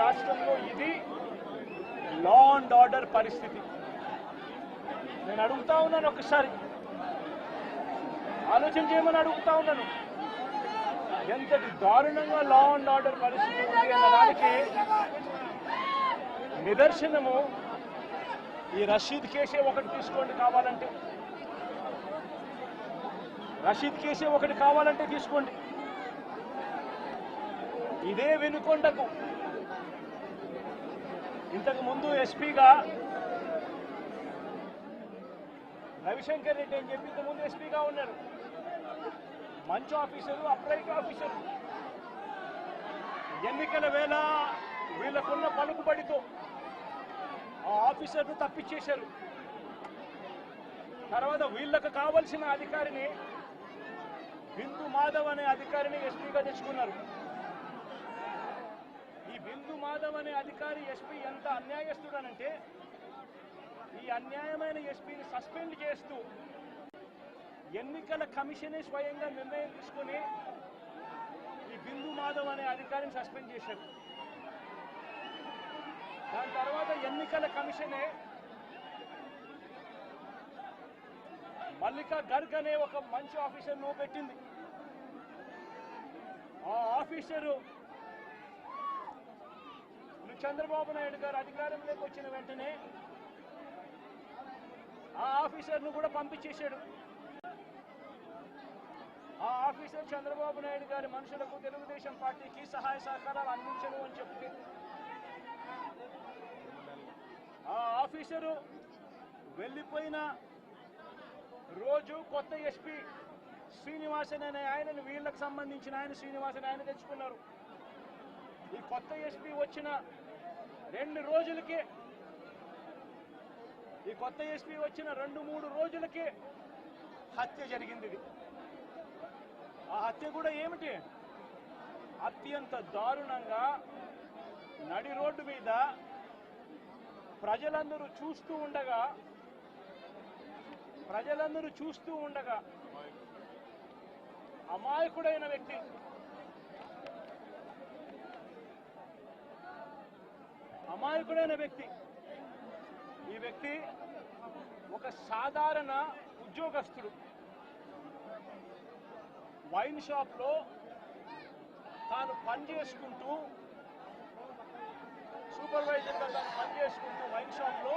రాష్ట్రంలో ఇది law and order పరిస్థితి. నేను అడుగుతా ఉన్నాను ఒకసారి. ఆలోచన చేయమని అడుగుతా ఉన్నాను. ఎంతటి దారుణంగా లా అండ్ ఆర్డర్ పరిస్థితి ఉంది అన్నదానికి నిదర్శనము ఈ రషీద్ కేసే ఒకటి తీసుకోండి కావాలంటే. రషీద్ కేసే ఒకటి కావాలంటే తీసుకోండి. ఇదే వెనుకొండకు ఇంతకు ముందు ఎస్పీగా రవిశంకర్ రెడ్డి అని చెప్పి ఇంతకు ముందు ఎస్పీగా ఉన్నారు. మంచి ఆఫీసరు అప్రైట్ ఆఫీసరు. ఎన్నికల వేళ వీళ్ళకున్న పలుకుబడితో ఆ ఆఫీసర్ను తప్పించేశారు. తర్వాత వీళ్ళకు కావలసిన అధికారిని బిందు మాధవ్ అనే అధికారిని ఎస్పీగా తెచ్చుకున్నారు. బిందు మాధవ్ అనే అధికారి ఎస్పీ ఎంత అన్యాయస్తుడనంటే ఈ అన్యాయమైన ఎస్పీని సస్పెండ్ చేస్తూ ఎన్నికల కమిషనే స్వయంగా నిర్ణయం తీసుకుని ఈ బిందు మాధవ్ అనే అధికారిని సస్పెండ్ చేశారు. దాని తర్వాత ఎన్నికల కమిషనే మల్లికా గర్గ్ అనే ఒక మంచి ఆఫీసర్ను పెట్టింది ఆ ఆఫీసరు చంద్రబాబు నాయుడు గారు అధికారంలోకి వచ్చిన వెంటనే ఆ ఆఫీసర్ను కూడా పంపించేశాడు. ఆ ఆఫీసర్ చంద్రబాబు నాయుడు గారి మనుషులకు తెలుగుదేశం పార్టీకి సహాయ సహకారాలు అందించను అని చెప్పి ఆ ఆఫీసరు వెళ్ళిపోయిన రోజు కొత్త ఎస్పీ శ్రీనివాసన్ అనే ఆయనను వీళ్ళకు సంబంధించిన ఆయన శ్రీనివాసన్ ఆయన తెచ్చుకున్నారు. ఈ కొత్త ఎస్పీ వచ్చిన రెండు రోజులకే ఈ కొత్త ఎస్పీ వచ్చిన రెండు మూడు రోజులకే హత్య జరిగింది ఇది. ఆ హత్య కూడా ఏమిటి? అత్యంత దారుణంగా నడి రోడ్డు మీద ప్రజలందరూ చూస్తూ ఉండగా ప్రజలందరూ చూస్తూ ఉండగా అమాయకుడైన వ్యక్తి అమాయకుడైన వ్యక్తి. ఈ వ్యక్తి ఒక సాధారణ ఉద్యోగస్తుడు. వైన్ షాప్లో తాను పని చేసుకుంటూ సూపర్వైజర్గా తాను పని చేసుకుంటూ వైన్ షాప్లో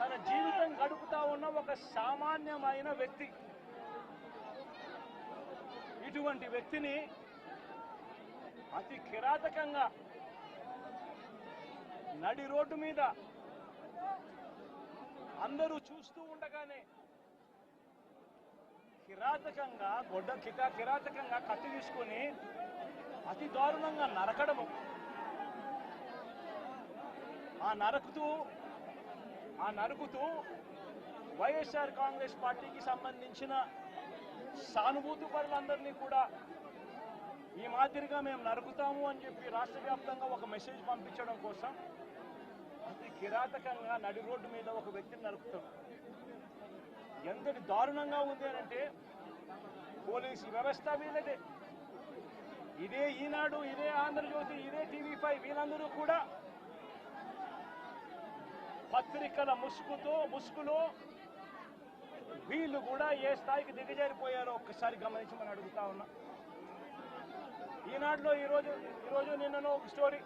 తన జీవితం గడుపుతా ఉన్న ఒక సామాన్యమైన వ్యక్తి. ఇటువంటి వ్యక్తిని అతి కిరాతకంగా నడి రోడ్డు మీద అందరూ చూస్తూ ఉండగానే కిరాతకంగా గొడ్డ కికా కిరాతకంగా కత్తి తీసుకొని అతి దారుణంగా నరకడము ఆ నరకుతూ ఆ నరుకుతూ వైఎస్ఆర్ కాంగ్రెస్ పార్టీకి సంబంధించిన సానుభూతి పరులందరినీ కూడా ఈ మాదిరిగా మేము నరుకుతాము అని చెప్పి రాష్ట్ర వ్యాప్తంగా ఒక మెసేజ్ పంపించడం కోసం అతి కిరాతకంగా నడి రోడ్డు మీద ఒక వ్యక్తిని నరుకుతాం. ఎంతటి దారుణంగా ఉంది అంటే పోలీసు వ్యవస్థ వీళ్ళదే. ఇదే ఈనాడు ఇదే ఆంధ్రజ్యోతి ఇదే టీవీ ఫైవ్ వీళ్ళందరూ కూడా పత్రికల ముసుగుతో ముసుగులో వీళ్ళు కూడా ఏ స్థాయికి దిగజారిపోయారో ఒక్కసారి గమనించమని అడుగుతా ఉన్నా. ఈనాడులో ఈరోజు ఈరోజు నిన్నను ఒక స్టోరీ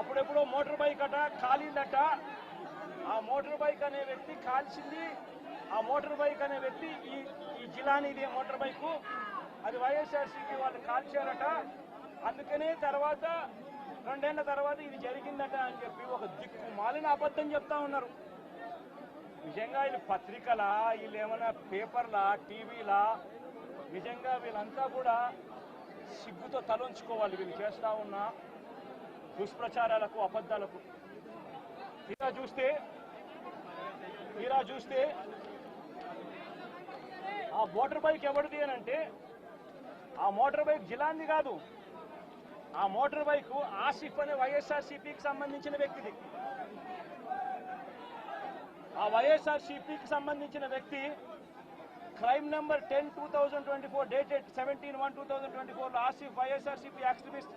అప్పుడెప్పుడో మోటార్ బైక్ అట కాలిందట. ఆ మోటార్ బైక్ అనే వ్యక్తి కాల్చింది. ఆ మోటార్ బైక్ అనే వ్యక్తి ఈ ఈ జిలానీది మోటార్ బైకు. అది వైఎస్ఆర్సీపీ వాళ్ళు కాల్చారట. అందుకనే తర్వాత రెండేళ్ళ తర్వాత ఇది జరిగిందట అని చెప్పి ఒక దిక్కు మాలిన అబద్ధం చెప్తా ఉన్నారు. నిజంగా వీళ్ళు పత్రికలా వీళ్ళు ఏమైనా పేపర్లా టీవీలా నిజంగా వీళ్ళంతా కూడా సిగ్గుతో తలంచుకోవాలి. వీళ్ళు చేస్తా ఉన్న దుష్ప్రచారాలకు అబద్ధాలకు. తీరా చూస్తే తీరా చూస్తే ఆ మోటార్ బైక్ ఎవరిది అని అంటే ఆ మోటార్ బైక్ జిలాంది కాదు. ఆ మోటార్ బైక్ ఆసిఫ్ అనే వైఎస్ఆర్సీపీకి సంబంధించిన వ్యక్తిది. ఆ వైఎస్ఆర్సీపీకి సంబంధించిన వ్యక్తి Crime number ten two thousand twenty four dated seventeen one two thousand twenty ఫోర్లో Asif YSRCP activist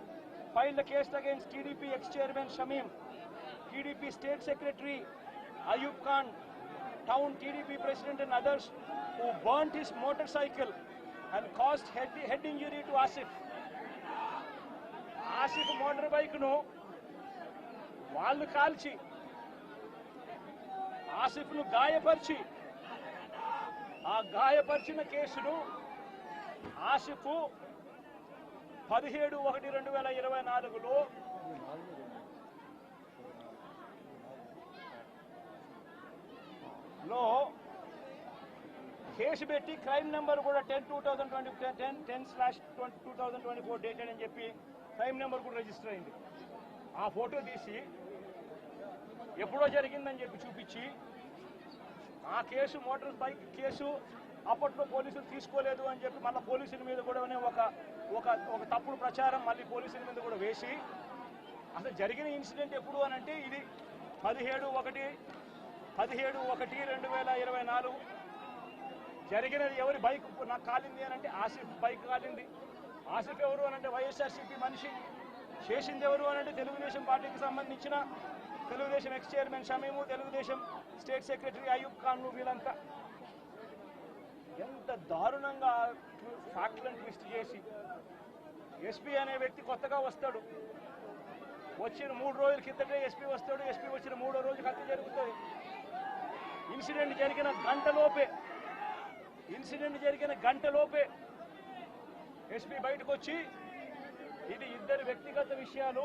filed a case against TDP ex-chairman Shamim, TDP state secretary Ayub Khan, town TDP president and others who burnt his motorcycle and caused head, head injury to Asif. Asif motor బైక్ను వాళ్ళు కాల్చి ఆసిఫ్ను గాయపరిచి ఆ గాయపరిచిన కేసును ఆసిఫ్ పదిహేడు ఒకటి రెండు వేల ఇరవై నాలుగులో లో కేసు పెట్టి క్రైమ్ నెంబర్ కూడా ten two thousand twenty ten ten slash twenty two thousand twenty four dated అని చెప్పి క్రైమ్ నెంబర్ కూడా రిజిస్టర్ అయింది. ఆ ఫోటో తీసి ఎప్పుడో జరిగిందని చెప్పి చూపించి ఆ కేసు మోటార్ బైక్ కేసు అప్పట్లో పోలీసులు తీసుకోలేదు అని చెప్పి మళ్ళీ పోలీసుల మీద కూడా ఒక ఒక ఒక తప్పుడు ప్రచారం మళ్ళీ పోలీసుల మీద కూడా వేసి అసలు జరిగిన ఇన్సిడెంట్ ఎప్పుడు అని అంటే ఇది పదిహేడు ఒకటి పదిహేడు ఒకటి రెండు వేల ఇరవై నాలుగు. జరిగినది ఎవరి బైక్ నాకు కాలింది అని అంటే ఆసిఫ్ బైక్ కాలింది. ఆసిఫ్ ఎవరు అని అంటే వైఎస్ఆర్సీపీ మనిషి. చేసింది ఎవరు అని అంటే తెలుగుదేశం పార్టీకి సంబంధించిన Telugu Desam ex chairman Shamim Telugu Desam state secretary Ayub ఖాన్ను వీళ్ళంతా. ఎంత దారుణంగా ఫ్యాక్ట్లను ట్విస్ట్ చేసి. ఎస్పీ అనే వ్యక్తి కొత్తగా వస్తాడు. వచ్చిన మూడు రోజుల కిందటే ఎస్పీ వస్తాడు ఎస్పీ వచ్చిన మూడో రోజు హత్య జరుగుతుంది. ఇన్సిడెంట్ జరిగిన గంటలోపే ఇన్సిడెంట్ జరిగిన గంటలోపే ఎస్పీ బయటకు వచ్చి ఇది ఇద్దరు వ్యక్తిగత విషయాలు.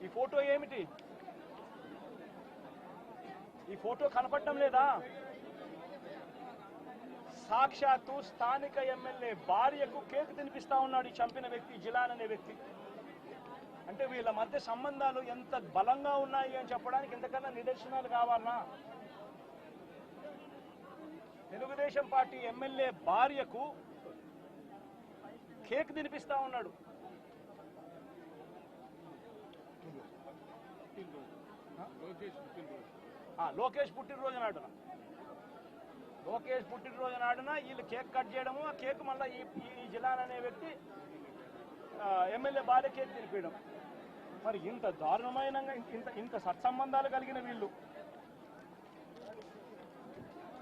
ఈ ఫోటో ఏమిటి? ఈ ఫోటో కనపడటం లేదా? సాక్షాత్తు స్థానిక ఎమ్మెల్యే భార్యకు కేక్ తినిపిస్తా ఉన్నాడు ఈ చంపిన వ్యక్తి జిలాన్ అనే వ్యక్తి. అంటే వీళ్ళ మధ్య సంబంధాలు ఎంత బలంగా ఉన్నాయి అని చెప్పడానికి ఎంతకన్నా నిదర్శనాలు కావాలనా తెలుగుదేశం పార్టీ ఎమ్మెల్యే భార్యకు కేక్ తినిపిస్తా ఉన్నాడు ఆ, లోకేష్ పుట్టినరోజు నాడున. లోకేష్ పుట్టినరోజు నాడున వీళ్ళు కేక్ కట్ చేయడము ఆ కేక్ మళ్ళీ ఈ ఈ జిలాన్ అనే వ్యక్తి ఎమ్మెల్యే భార్య కేక్ తినిపించడం మరి ఇంత దారుణమైన ఇంత ఇంత సత్సంబంధాలు కలిగిన వీళ్ళు.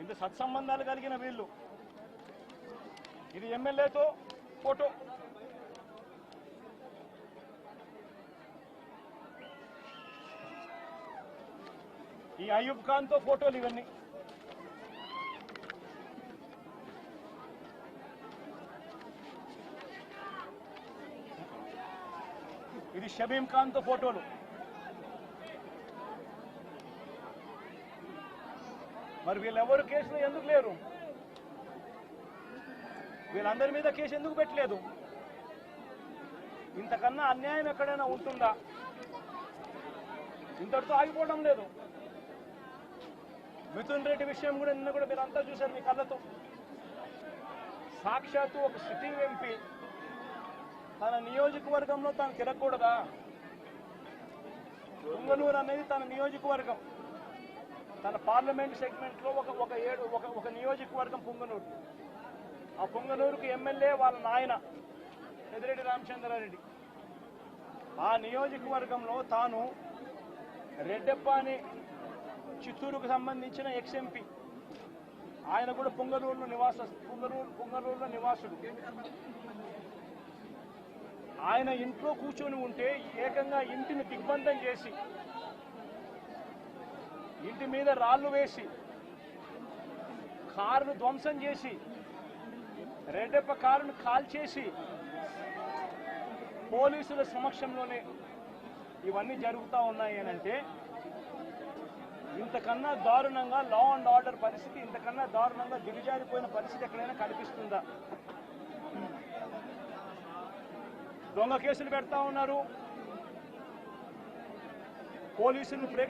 ఇంత సత్సంబంధాలు కలిగిన వీళ్ళు. ఇది ఎమ్మెల్యేతో ఫోటో. ఈ అయూబ్ ఖాన్తో ఫోటోలు ఇవన్నీ. ఇది షబీం ఖాన్తో ఫోటోలు. మరి వీళ్ళెవరు కేసులు ఎందుకు లేరు? వీళ్ళందరి మీద కేసు ఎందుకు పెట్టలేదు? ఇంతకన్నా అన్యాయం ఎక్కడైనా ఉంటుందా? ఇంతటితో ఆగిపోవడం లేదు. మిథున్ రెడ్డి విషయం కూడా నిన్న కూడా మీరు చూశారు మీ కళ్ళతో. సాక్షాత్తు ఒక సిట్టింగ్ ఎంపీ. తన నియోజకవర్గంలో తాను తిరగకూడదా? పొంగనూరు అనేది తన నియోజకవర్గం. తన పార్లమెంట్ సెగ్మెంట్లో ఒక ఒక ఏడు ఒక ఒక నియోజకవర్గం పొంగనూరు. ఆ పొంగనూరుకు ఎమ్మెల్యే వాళ్ళ నాయన పెదిరెడ్డి రామచంద్రారెడ్డి. ఆ నియోజకవర్గంలో తాను రెడ్డప్ప అని చిత్తూరుకు సంబంధించిన ఎక్స్ఎంపి. ఆయన కూడా పొంగనూరులో నివాస పొంగనూరు పొంగనూరులో నివాసుడు. ఆయన ఇంట్లో కూర్చొని ఉంటే ఏకంగా ఇంటిని దిగ్బంధం చేసి ఇంటి మీద రాళ్ళు వేసి కారును ధ్వంసం చేసి రెడ్డప్ప కారును కాల్చేసి పోలీసుల సమక్షంలోనే ఇవన్నీ జరుగుతూ ఉన్నాయి అంటే ఇంతకన్నా దారుణంగా లా అండ్ ఆర్డర్ పరిస్థితి ఇంతకన్నా దారుణంగా దిగజారిపోయిన పరిస్థితి ఎక్కడైనా కనిపిస్తుందా? దొంగ కేసులు పెడతా ఉన్నారు. పోలీసులు ప్రేక్ష